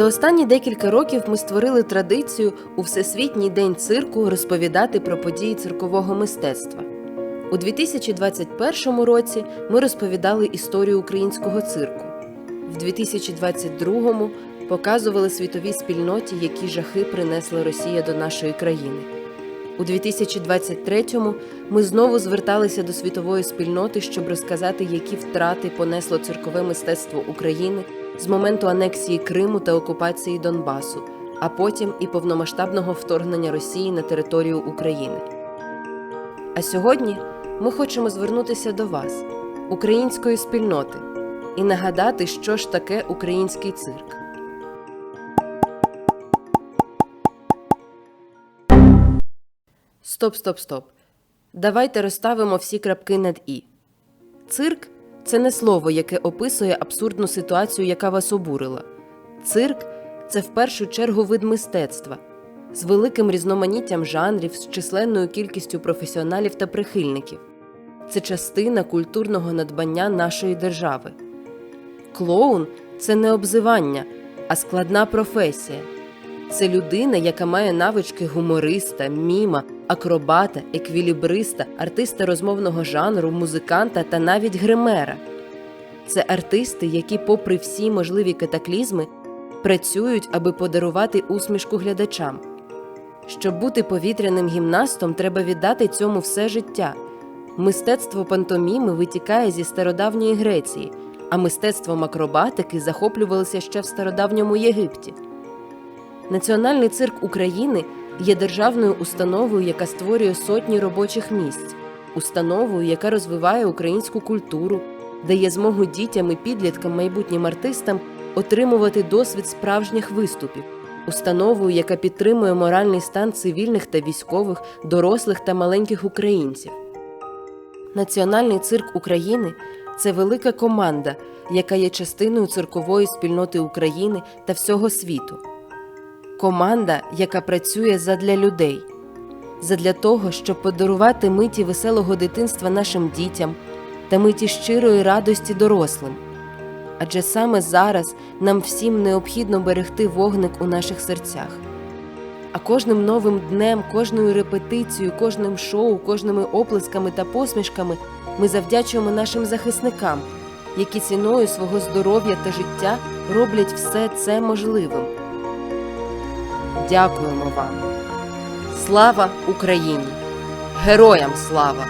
За останні декілька років ми створили традицію у Всесвітній день цирку розповідати про події циркового мистецтва. У 2021 році ми розповідали історію українського цирку. В 2022 показували світовій спільноті, які жахи принесла Росія до нашої країни. У 2023 ми знову зверталися до світової спільноти, щоб розказати, які втрати понесло циркове мистецтво України з моменту анексії Криму та окупації Донбасу, а потім і повномасштабного вторгнення Росії на територію України. А сьогодні ми хочемо звернутися до вас, української спільноти, і нагадати, що ж таке український цирк. Стоп, стоп, стоп. Давайте розставимо всі крапки над і. Цирк це не слово, яке описує абсурдну ситуацію, яка вас обурила. Цирк це в першу чергу вид мистецтва з великим різноманіттям жанрів, з численною кількістю професіоналів та прихильників. Це частина культурного надбання нашої держави. Клоун це не обзивання, а складна професія. Це людина, яка має навички гумориста, міма, акробата, еквілібриста, артиста розмовного жанру, музиканта та навіть гримера. Це артисти, які, попри всі можливі катаклізми, працюють, аби подарувати усмішку глядачам. Щоб бути повітряним гімнастом, треба віддати цьому все життя. Мистецтво пантоміми витікає зі стародавньої Греції, а мистецтвом акробатики захоплювалися ще в стародавньому Єгипті. Національний цирк України є державною установою, яка створює сотні робочих місць, установою, яка розвиває українську культуру, дає змогу дітям і підліткам, майбутнім артистам отримувати досвід справжніх виступів, установою, яка підтримує моральний стан цивільних та військових, дорослих та маленьких українців. Національний цирк України це велика команда, яка є частиною циркової спільноти України та всього світу. Команда, яка працює задля людей, задля того, щоб подарувати миті веселого дитинства нашим дітям та миті щирої радості дорослим. Адже саме зараз нам всім необхідно берегти вогник у наших серцях. А кожним новим днем, кожною репетицією, кожним шоу, кожними оплесками та посмішками ми завдячуємо нашим захисникам, які ціною свого здоров'я та життя роблять все це можливим. Дякуємо вам. Слава Україні! Героям слава!